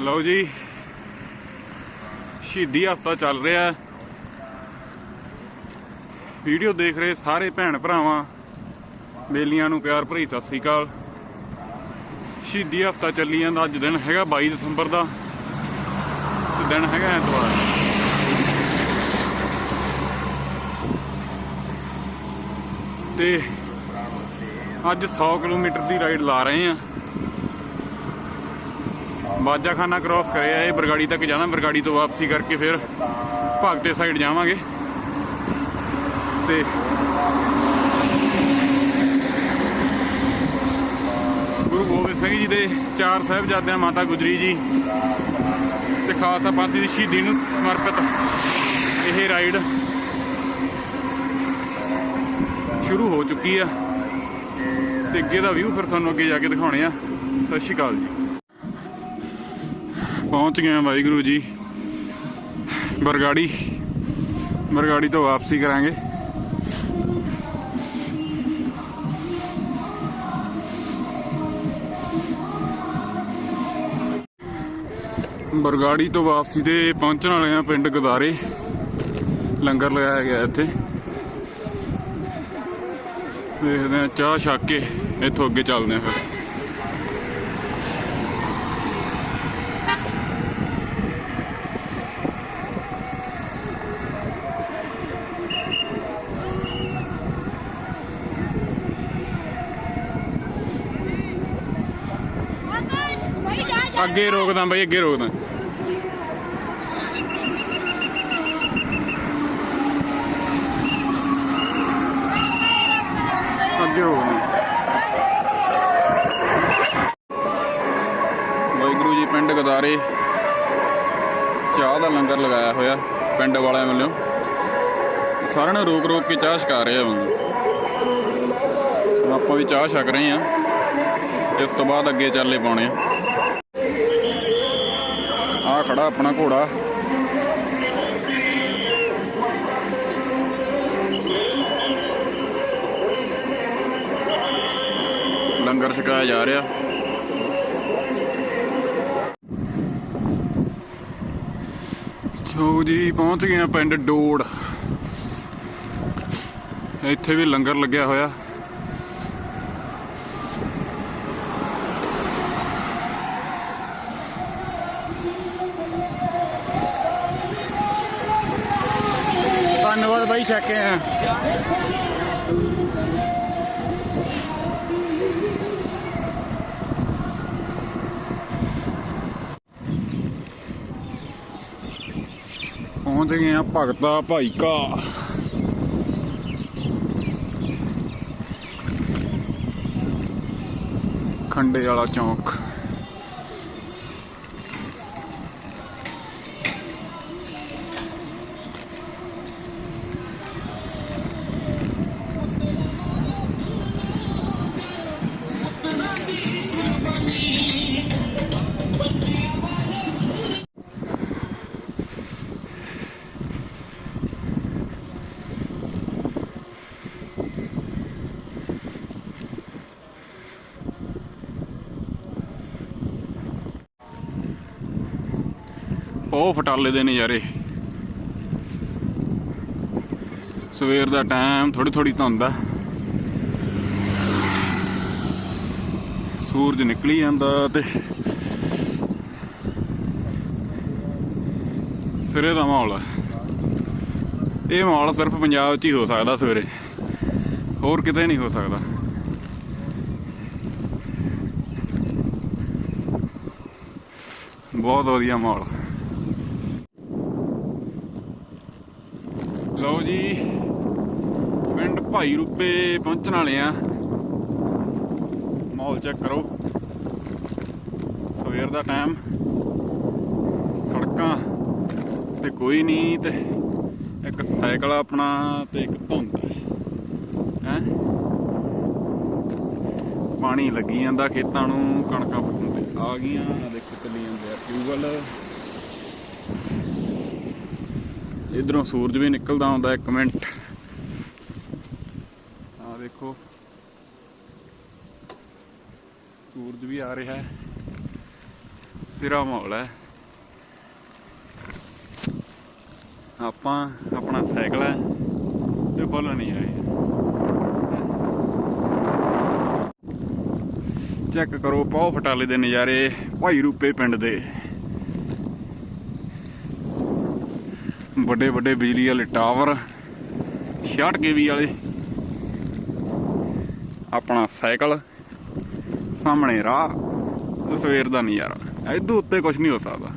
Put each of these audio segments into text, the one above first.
ਲਓ ਜੀ। ਸ਼ਹੀਦੀ ਹਫਤਾ ਚੱਲ ਰਿਹਾ। ਵੀਡੀਓ ਦੇਖ ਰਹੇ ਸਾਰੇ ਭੈਣ ਭਰਾਵਾਂ, ਬੇਲੀਆਂ ਨੂੰ ਪਿਆਰ ਭਰੀ ਸਤਿ ਸ੍ਰੀ ਅਕਾਲ। ਸ਼ਹੀਦੀ ਹਫਤਾ ਚੱਲੀ ਜਾਂਦਾ, ਅੱਜ ਦਿਨ ਹੈਗਾ 22 ਦਸੰਬਰ ਦਾ। ਤੇ ਦਿਨ ਹੈਗਾ ਐਤਵਾਰ। ਤੇ ਅੱਜ 100 ਕਿਲੋਮੀਟਰ ਦੀ ਰਾਈਡ ਲਾ ਰਹੇ ਆ। ਬਾਜਾਖਾਨਾ ਕ੍ਰਾਸ ਕਰਿਆ ਇਹ, ਬਰਗਾੜੀ ਤੱਕ ਜਾਣਾ, ਬਰਗਾੜੀ ਤੋਂ ਵਾਪਸੀ ਕਰਕੇ ਫਿਰ ਭਗਤੇ ਸਾਈਡ ਜਾਵਾਂਗੇ। ਤੇ ਗੁਰੂ ਗੋਬਿੰਦ ਸਿੰਘ ਜੀ ਦੇ ਚਾਰ ਸਾਹਿਬਜ਼ਾਦਿਆਂ ਮਾਤਾ ਗੁਜਰੀ ਜੀ ਤੇ ਖਾਲਸਾ ਪੰਥ ਦੀ ਸ਼ਹੀਦੀ ਨੂੰ ਸਮਰਪਿਤ ਇਹ ਰਾਈਡ ਸ਼ੁਰੂ ਹੋ ਚੁੱਕੀ ਆ। ਤੇ ਅੱਗੇ ਦਾ ਵਿਊ ਫਿਰ ਤੁਹਾਨੂੰ ਅੱਗੇ ਜਾ ਕੇ ਦਿਖਾਉਣੇ ਆ। ਸਤਿ ਸ਼੍ਰੀ ਅਕਾਲ ਜੀ। ਪਹੁੰਚ ਗਏ ਆ ਵਾਹਿਗੁਰੂ ਜੀ। ਬਰਗਾੜੀ। ਬਰਗਾੜੀ ਤੋਂ ਵਾਪਸੀ ਕਰਾਂਗੇ। ਬਰਗਾੜੀ ਤੋਂ ਵਾਪਸੀ ਤੇ ਪਹੁੰਚਣ ਵਾਲੇ ਆ ਪਿੰਡ ਗਦਾਰੇ। ਲੰਗਰ ਲਗਾਇਆ ਗਿਆ ਇੱਥੇ। ਦੇਖਦੇ ਆ ਚਾਹ ਛੱਕ ਕੇ ਇੱਥੋਂ ਅੱਗੇ ਚੱਲਦੇ ਆ ਫਿਰ। ਅੱਗੇ ਰੋਕਦਾ ਬਾਈ, ਅੱਗੇ ਰੋਕਦਾ। ਅੱਗੇ ਰੋਕਦਾ। ਵਾਹਿਗੁਰੂ ਜੀ, ਪਿੰਡ ਗਦਾਰੇ। ਚਾਹ ਦਾ ਲੰਗਰ ਲਗਾਇਆ ਹੋਇਆ ਪਿੰਡ ਵਾਲਿਆਂ ਵੱਲੋਂ। ਸਾਰਿਆਂ ਨੂੰ ਰੋਕ ਰੋਕ ਕੇ ਚਾਹ ਛਕਾ ਰਹੇ ਆ ਬੰਦੇ। ਆਪਾਂ ਵੀ ਚਾਹ ਛਕ ਰਹੇ ਆ। ਇਸ ਤੋਂ ਬਾਅਦ ਅੱਗੇ ਚੱਲੇ ਪਾਉਣੇ ਆ। ਆ ਖੜਾ ਆਪਣਾ ਘੋੜਾ। ਲੰਗਰ ਛਕਾਇਆ ਜਾ ਰਿਹਾ। ਸੋ ਜੀ ਪਹੁੰਚ ਗਏ ਆ ਪਿੰਡ ਡੋੜ। ਇੱਥੇ ਵੀ ਲੰਗਰ ਲੱਗਿਆ ਹੋਇਆ। ਧੰਨਵਾਦ ਬਾਈ ਛੱਕੇ ਆ। ਪਹੁੰਚ ਗਏ ਆ ਭਗਤਾ ਭਾਈ ਕਾ ਖੰਡੇ ਵਾਲਾ ਚੌਂਕ। ਉਹ ਫਟਾਲੇ ਦੇ ਨਜ਼ਾਰੇ। ਸਵੇਰ ਦਾ ਟਾਈਮ ਥੋੜੀ ਥੋੜੀ ਧੁੰਦ ਆ ਸੂਰਜ ਨਿਕਲੀ ਜਾਂਦਾ ਤੇ ਸਿਰੇ ਦਾ ਮਾਹੌਲ ਆ। ਇਹ ਮਾਹੌਲ ਸਿਰਫ ਪੰਜਾਬ 'ਚ ਹੀ ਹੋ ਸਕਦਾ ਸਵੇਰੇ। ਹੋਰ ਕਿਤੇ ਨਹੀਂ ਹੋ ਸਕਦਾ। ਬਹੁਤ ਵਧੀਆ ਮਾਹੌਲ ਲਓ ਜੀ, ਪਿੰਡ ਭਾਈ ਰੂਪੇ ਪਹੁੰਚਣ ਵਾਲੇ ਆ। ਮਾਹੌਲ ਚੈੱਕ ਕਰੋ। ਸਵੇਰ ਦਾ ਟਾਈਮ ਸੜਕਾਂ ਤੇ ਕੋਈ ਨਹੀਂ ਤੇ ਇੱਕ ਸਾਈਕਲ ਆਪਣਾ ਤੇ ਇੱਕ ਧੁੰਦ। ਹੈ? ਪਾਣੀ ਲੱਗੀ ਜਾਂਦਾ ਖੇਤਾਂ ਨੂੰ, ਕਣਕਾਂ ਫੁੱਟਣ ਆ ਗਈਆਂ। ਆਹ ਦੇਖੋ ਚੱਲੀ ਜਾਂਦੇ ਆ। ਟਿਊਬਲ ਇਧਰੋਂ ਸੂਰਜ ਵੀ ਨਿਕਲਦਾ ਹੁੰਦਾ ਇੱਕ ਮਿੰਟ। ਆ ਦੇਖੋ ਸੂਰਜ ਵੀ ਆ ਰਿਹਾ ਹੈ। ਸਿਰਾ ਮਾਹੌਲ ਹੈ। ਆਪਾਂ ਆਪਣਾ ਸਾਈਕਲ ਹੈ ਤੇ ਬੋਲ ਨਹੀਂ ਆਏ ਚੈੱਕ ਕਰੋ ਪਾਉ ਫਟਾਲੇ ਦੇ ਨਜ਼ਾਰੇ ਭਾਈ ਰੂਪੇ ਪਿੰਡ ਦੇ। ਵੱਡੇ ਵੱਡੇ ਬਿਜਲੀ ਵਾਲੇ ਟਾਵਰ 66 ਕੇਵੀ ਵਾਲੇ। ਆਪਣਾ ਸਾਈਕਲ, ਸਾਹਮਣੇ ਰਾਹ ਸਵੇਰ ਦਾ ਨਜ਼ਾਰਾ। ਇਦੋਂ ਉੱਤੇ ਕੁਝ ਨਹੀਂ ਹੋ ਸਕਦਾ।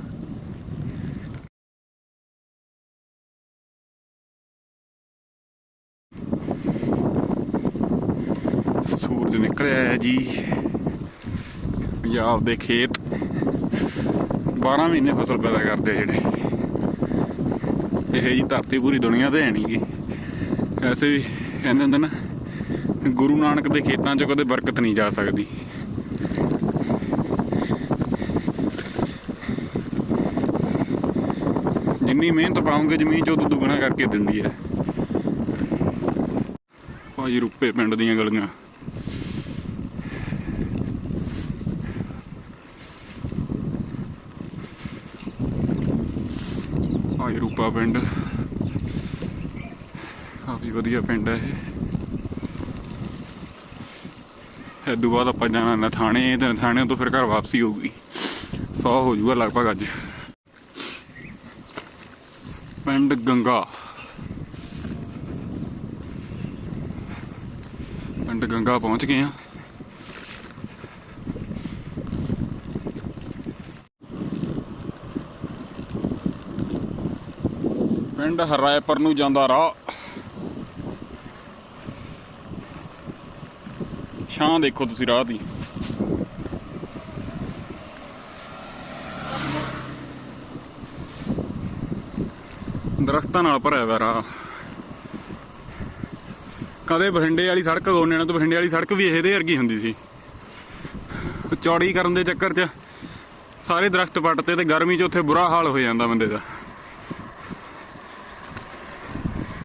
ਸੂਰਜ ਨਿਕਲਿਆ ਹੈ ਜੀ। ਪੰਜਾਬ ਦੇ ਖੇਤ। 12 ਮਹੀਨੇ ਫਸਲ ਪੈਦਾ ਕਰਦੇ ਜਿਹੜੇ। ਇਹ ਜੀ ਧਰਤੀ ਪੂਰੀ ਦੁਨੀਆ ਤੇ ਹੈ ਨਹੀਂ ਗੀ। ਐਸੇ ਵੀ ਕਹਿੰਦੇ ਹੁੰਦੇ ਨਾ, ਗੁਰੂ ਨਾਨਕ ਦੇ ਖੇਤਾਂ 'ਚ ਕਦੇ ਬਰਕਤ ਨਹੀਂ ਜਾ ਸਕਦੀ। ਜਿੰਨੀ ਮਿਹਨਤ ਪਾਉਂਗੇ, ਜ਼ਮੀਨ 'ਚ ਉਦੋਂ ਦੁੱਗਣਾ ਕਰਕੇ ਦਿੰਦੀ ਹੈ। ਭਾਜੀ ਰੁੱਪੇ ਪਿੰਡ ਦੀਆਂ ਗਲੀਆਂ। ਭਾਈ ਰੂਪਾ ਪਿੰਡ। ਕਾਫੀ ਵਧੀਆ ਪਿੰਡ ਹੈ ਇਹ। ਇਦੋਂ ਬਾਅਦ ਆਪਾਂ ਜਾਣਾ ਨਥਾਣੇ ਤੇ ਨਥਾਣੇ ਤੋਂ ਫਿਰ ਘਰ ਵਾਪਸੀ ਹੋਊਗੀ। 100 ਹੋ ਜਾਊਗਾ ਲਗਭਗ ਅੱਜ। ਪਿੰਡ ਗੰਗਾ। ਪਿੰਡ ਗੰਗਾ ਪਹੁੰਚ ਗਏ ਆ ਪਿੰਡ ਹਰਾਇਪੁਰ ਨੂੰ ਜਾਂਦਾ ਰਾਹ। ਛਾਂ ਦੇਖੋ ਤੁਸੀਂ ਰਾਹ ਦੀ। ਦਰਖਤਾਂ ਨਾਲ ਭਰਿਆ ਹੋਇਆ ਰਾਹ। ਕਦੇ ਬਠਿੰਡੇ ਵਾਲੀ ਸੜਕ ਗੋਨੇ ਨਾਲ ਤੋਂ ਬਠਿੰਡੇ ਵਾਲੀ ਸੜਕ ਵੀ ਇਹਦੇ ਵਰਗੀ ਹੁੰਦੀ ਸੀ। ਚੌੜੀ ਕਰਨ ਦੇ ਚੱਕਰ 'ਚ ਸਾਰੇ ਦਰਖਤ ਪੱਟਤੇ ਤੇ ਗਰਮੀ 'ਚ ਉੱਥੇ ਬੁਰਾ ਹਾਲ ਹੋ ਜਾਂਦਾ ਬੰਦੇ ਦਾ।